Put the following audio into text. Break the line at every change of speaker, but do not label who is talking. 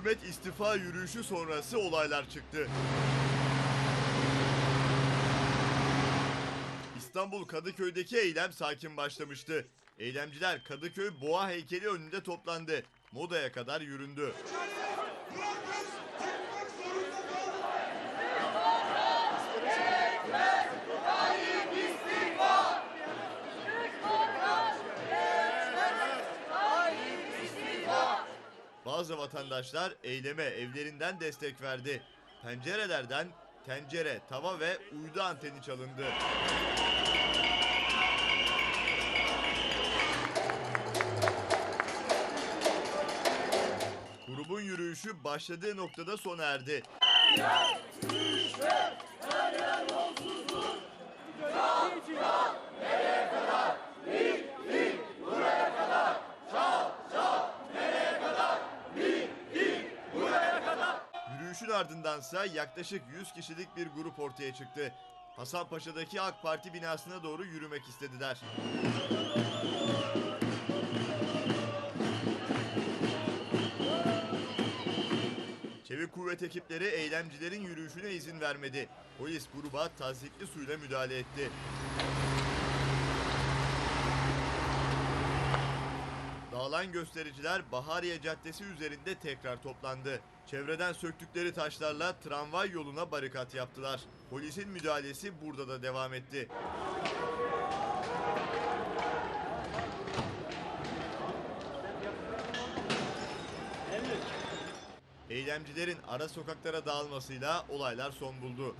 Hükümet istifa yürüyüşü sonrası olaylar çıktı. İstanbul Kadıköy'deki eylem sakin başlamıştı. Eylemciler Kadıköy Boğa heykeli önünde toplandı. Modaya kadar yüründü. Bazı vatandaşlar eyleme evlerinden destek verdi. Pencerelerden tencere, tava ve uydu anteni çalındı. Grubun yürüyüşü başladığı noktada sona erdi. Yürüyüşün ardındansa yaklaşık 100 kişilik bir grup ortaya çıktı. Hasanpaşa'daki AK Parti binasına doğru yürümek istediler. Çevik kuvvet ekipleri eylemcilerin yürüyüşüne izin vermedi. Polis gruba tazikli suyla müdahale etti. Dağılan göstericiler Bahariye Caddesi üzerinde tekrar toplandı. Çevreden söktükleri taşlarla tramvay yoluna barikat yaptılar. Polisin müdahalesi burada da devam etti. Eylemcilerin ara sokaklara dağılmasıyla olaylar son buldu.